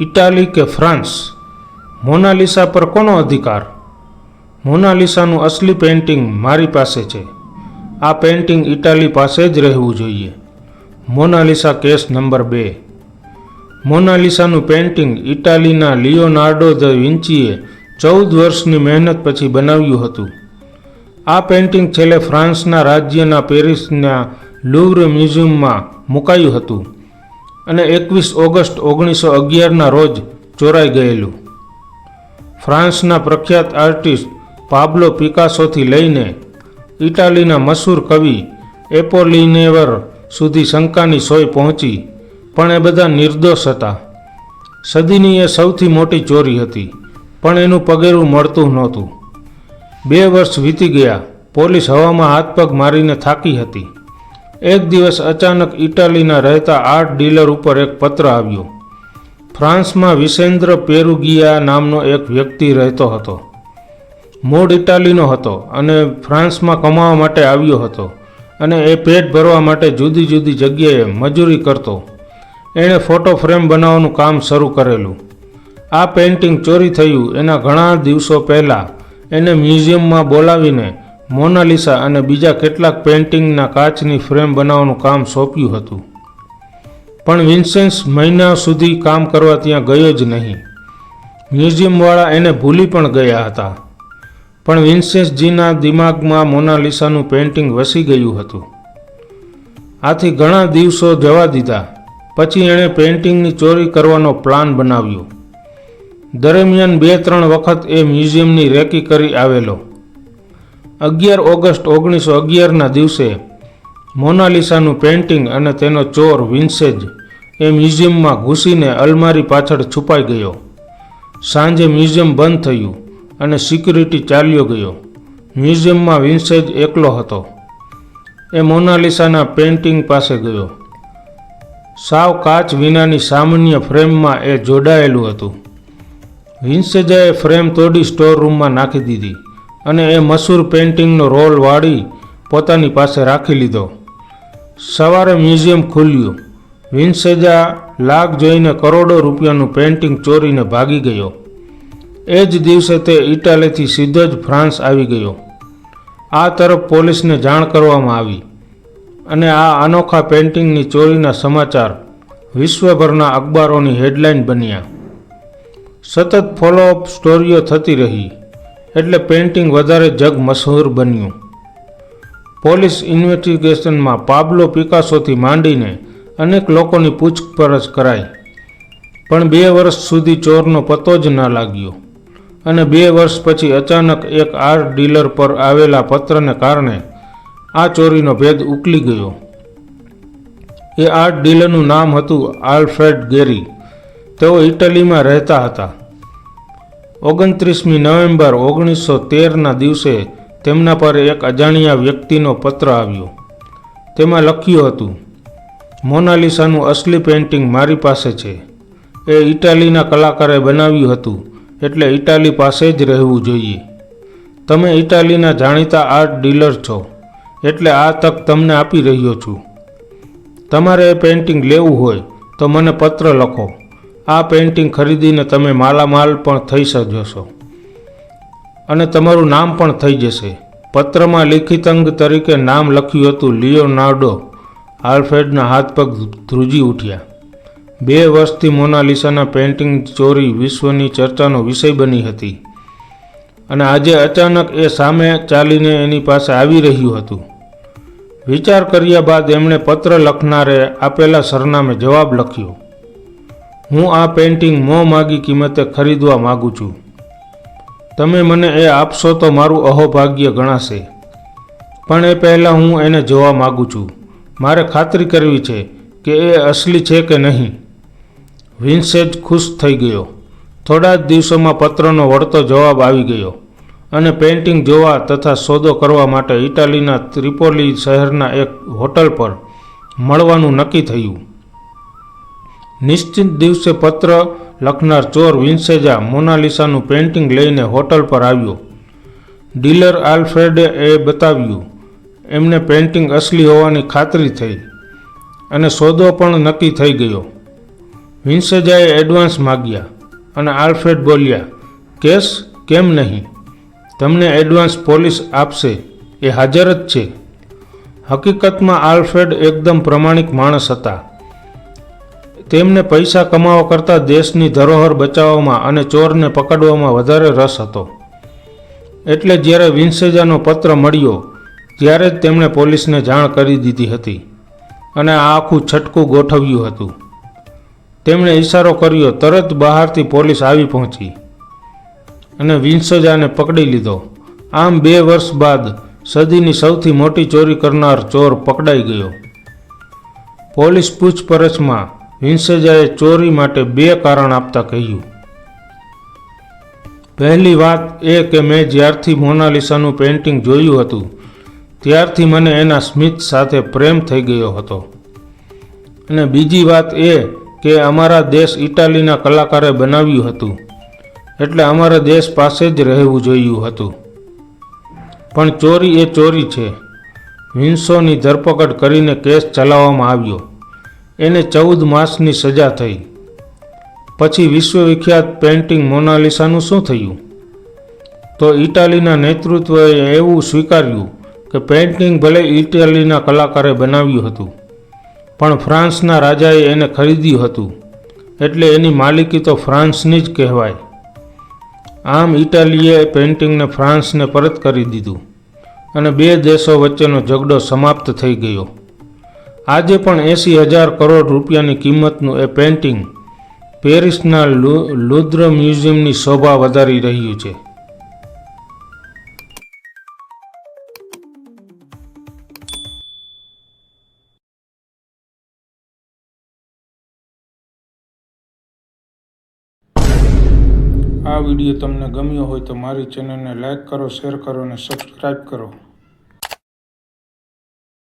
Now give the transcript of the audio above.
Italy કે France? Monalisa પર કોનો અધિકાર? મોનાલિસાનું અસલી પેઇન્ટિંગ મારી પાસે છે. આ પેઇન્ટિંગ ઇટાલી પાસે જ રહેવું જોઈએ. મોનાલિસા કેસ નંબર બે. મોનાલિસાનું પેઇન્ટિંગ ઇટાલીના લિયોનાર્ડો દ વિન્ચીએ ચૌદ વર્ષની મહેનત પછી બનાવ્યું હતું. આ પેઇન્ટિંગ છેલ્લે ફ્રાન્સના રાજ્યના પેરિસના લુવ્ર મ્યુઝિયમમાં મુકાયું હતું. અને એકવીસ ઓગસ્ટ ઓગણીસો અગિયારના રોજ ચોરાઈ ગયેલું. ફ્રાન્સના પ્રખ્યાત આર્ટિસ્ટ પાબ્લો પિકાસોથી લઈને ઇટાલીના મશહૂર કવિ એપોલિનેવર સુધી શંકાની સોય પહોંચી, પણ એ બધા નિર્દોષ હતા. સદીની એ સૌથી મોટી ચોરી હતી, પણ એનું પગેરું મળતું નહોતું. બે વર્ષ વીતી ગયા, પોલીસ હવામાં હાથ પગ મારીને થાકી હતી. એક દિવસ અચાનક ઇટાલીના રહેતા આર્ટ ડીલર ઉપર એક પત્ર આવ્યો. ફ્રાન્સમાં વિસેન્દ્ર પેરુગિયા નામનો એક વ્યક્તિ રહેતો હતો. મૂળ ઇટાલીનો હતો અને ફ્રાન્સમાં કમાવા માટે આવ્યો હતો અને એ પેટ ભરવા માટે જુદી જુદી જગ્યાએ મજૂરી કરતો. એણે ફોટો ફ્રેમ બનાવવાનું કામ શરૂ કરેલું. આ પેઇન્ટિંગ ચોરી થયું. એના ઘણા દિવસો પહેલાં એને મ્યુઝિયમમાં બોલાવીને મોનાલિસા અને બીજા કેટલાક પેઇન્ટિંગના કાચની ફ્રેમ બનાવવાનું કામ સોંપ્યું હતું. પણ વિન્સેન્સ મહિના સુધી કામ કરવા ત્યાં ગયો જ નહીં. મ્યુઝિયમવાળા એને ભૂલી પણ ગયા હતા. પણ વિન્સેન્સજીના દિમાગમાં મોનાલિસાનું પેઇન્ટિંગ વસી ગયું હતું. આથી ઘણા દિવસો જવા દીધા. પછી એણે પેઇન્ટિંગની ચોરી કરવાનો પ્લાન બનાવ્યો. દરમિયાન બે ત્રણ વખત એ મ્યુઝિયમની રેકી કરી આવેલો. અગિયાર ઓગસ્ટ ઓગણીસો અગિયારના દિવસે મોનાલિસાનું પેઇન્ટિંગ અને તેનો ચોર વિન્સેજ એ મ્યુઝિયમમાં ઘૂસીને અલમારી પાછળ છુપાઈ ગયો. સાંજે મ્યુઝિયમ બંધ થયું અને સિક્યુરિટી ચાલ્યો ગયો. મ્યુઝિયમમાં વિન્સેજ એકલો હતો. એ મોનાલિસાના પેઇન્ટિંગ પાસે ગયો. સાવ કાચ વિનાની સામાન્ય ફ્રેમમાં એ જોડાયેલું હતું. વિન્સેજાએ ફ્રેમ તોડી સ્ટોર રૂમમાં નાખી દીધી. અને એ મશહૂર પેઇન્ટિંગનો રોલ વાળી પોતાની પાસે રાખી લીધો. સવારે મ્યુઝિયમ ખુલ્યું. વિન્સેજા લાગ જોઈને કરોડો રૂપિયાનું પેઇન્ટિંગ ચોરીને ભાગી ગયો. એ જ દિવસે તે ઇટાલીથી સીધો જ ફ્રાન્સ આવી ગયો. આ તરફ પોલીસને જાણ કરવામાં આવી અને આ અનોખા પેઇન્ટિંગની ચોરીના સમાચાર વિશ્વભરના અખબારોની હેડલાઇન બન્યા. સતત ફોલોઅપ સ્ટોરીઓ થતી રહી. એટલે પેઇન્ટિંગ વધારે જગ મશહૂર બન્યું. પોલીસ ઇન્વેસ્ટિગેશનમાં પાબ્લો પિકાસોથી માંડીને અનેક લોકોની પૂછપરછ કરાઈ. પણ બે વર્ષ સુધી ચોરનો પતો જ ન લાગ્યો અને બે વર્ષ પછી અચાનક એક આર્ટ ડીલર પર આવેલા પત્રને કારણે આ ચોરીનો ભેદ ઉકલી ગયો. એ આર્ટ ડીલરનું નામ હતું આલ્ફ્રેડ ગેરી. તેઓ ઇટલીમાં રહેતા હતા. ઓગણત્રીસમી નવેમ્બર ઓગણીસો તેરના દિવસે તેમના પર એક અજાણ્યા વ્યક્તિનો પત્ર આવ્યો. તેમાં લખ્યું હતું, મોનાલિસાનું અસલી પેઇન્ટિંગ મારી પાસે છે. એ ઇટાલીના કલાકારે બનાવ્યું હતું, એટલે ઇટાલી પાસે જ રહેવું જોઈએ. તમે ઇટાલીના જાણીતા આર્ટ ડીલર છો, એટલે આ તક તમને આપી રહ્યો છું. તમારે એ પેઇન્ટિંગ લેવું હોય તો મને પત્ર લખો. આ પેઇન્ટિંગ ખરીદીને તમે માલામાલ પણ થઈ શકશો અને તમારું નામ પણ થઈ જશે. પત્રમાં લિખિત અંગ તરીકે નામ લખ્યું હતું લિયોનાર્ડો. આલ્ફ્રેડના હાથ પગ ધ્રુજી ઉઠ્યા. બે વર્ષથી મોનાલિસાના પેઇન્ટિંગ ચોરી વિશ્વની ચર્ચાનો વિષય બની હતી. અને આજે અચાનક એ સામે ચાલીને એની પાસે આવી રહ્યું હતું. વિચાર કર્યા બાદ એમણે પત્ર લખનારે આપેલા સરનામે જવાબ લખ્યો. હું આ પેઇન્ટિંગ મોં માગી કિંમતે ખરીદવા માગું છું. તમે મને એ આપશો તો મારું અહોભાગ્ય ગણાશે. પણ એ પહેલાં હું એને જોવા માગું છું. મારે ખાતરી કરવી છે કે એ અસલી છે કે નહીં. વિન્સેજ ખુશ થઈ ગયો. થોડા જ દિવસોમાં પત્રનો વળતો જવાબ આવી ગયો અને પેઇન્ટિંગ જોવા તથા સોદો કરવા માટે ઇટાલીના ત્રિપોલી શહેરના એક હોટલ પર મળવાનું નક્કી થયું. નિશ્ચિત દિવસે પત્ર લખનાર ચોર વિન્સેજા મોનાલિસાનું પેઇન્ટિંગ લઈને હોટલ પર આવ્યો. ડીલર આલ્ફ્રેડે એ બતાવ્યું, એમને પેઇન્ટિંગ અસલી હોવાની ખાતરી થઈ અને સોદો પણ નક્કી થઈ ગયો. વિન્સેજાએ એડવાન્સ માગ્યા અને આલ્ફ્રેડ બોલ્યા, કેસ કેમ નહીં? તમને એડવાન્સ પોલીસ આપશે, એ હાજર જ છે. હકીકતમાં આલ્ફ્રેડ એકદમ પ્રમાણિક માણસ હતા. તેમને પૈસા કમાવા કરતાં દેશની ધરોહર બચાવવામાં અને ચોરને પકડવામાં વધારે રસ હતો. એટલે જ્યારે વિન્સેજાનો પત્ર મળ્યો, ત્યારે જ તેમણે પોલીસને જાણ કરી દીધી હતી અને આ આખું છટકું ગોઠવ્યું હતું. તેમણે ઇશારો કર્યો, તરત બહારથી પોલીસ આવી પહોંચી અને વિન્સેજાને પકડી લીધો. આમ બે વર્ષ બાદ સદીની સૌથી મોટી ચોરી કરનાર ચોર પકડાઈ ગયો. પોલીસ પૂછપરછમાં વિન્સેજાએ ચોરી માટે બે કારણ આપતા કહ્યું. પહેલી વાત એ કે મેં જ્યારથી મોનાલિસાનું પેઇન્ટિંગ જોયું હતું, ત્યારથી મને એના સ્મિત સાથે પ્રેમ થઈ ગયો હતો. અને બીજી વાત એ કે અમારા દેશ ઇટાલીના કલાકારે બનાવ્યું હતું, એટલે અમારા દેશ પાસે જ રહેવું જોયું હતું. પણ ચોરી એ ચોરી છે. હિંસોની ધરપકડ કરીને કેસ ચલાવવામાં આવ્યો. એને ચૌદ માસની સજા થઈ. પછી વિશ્વવિખ્યાત પેઇન્ટિંગ મોનાલિસાનું શું થયું? તો ઇટાલીના નેતૃત્વએ એવું સ્વીકાર્યું કે પેઇન્ટિંગ ભલે ઇટાલીના કલાકારે બનાવ્યું હતું, પણ ફ્રાન્સના રાજાએ એને ખરીદ્યું હતું. એટલે એની માલિકી તો ફ્રાન્સની જ કહેવાય. આમ ઇટાલીએ પેઇન્ટિંગને ફ્રાન્સને પરત કરી દીધું અને બે દેશો વચ્ચેનો ઝઘડો સમાપ્ત થઈ ગયો. આજે પણ એંસી હજાર કરોડ રૂપિયાની કિંમતનું એ પેઇન્ટિંગ પેરિસના લુદ્ર મ્યુઝિયમની શોભા વધારી રહ્યું છે. આ વીડિયો તમને ગમ્યો હોય તો મારી ચેનલને લાઇક કરો, શેર કરો અને સબસ્ક્રાઈબ કરો.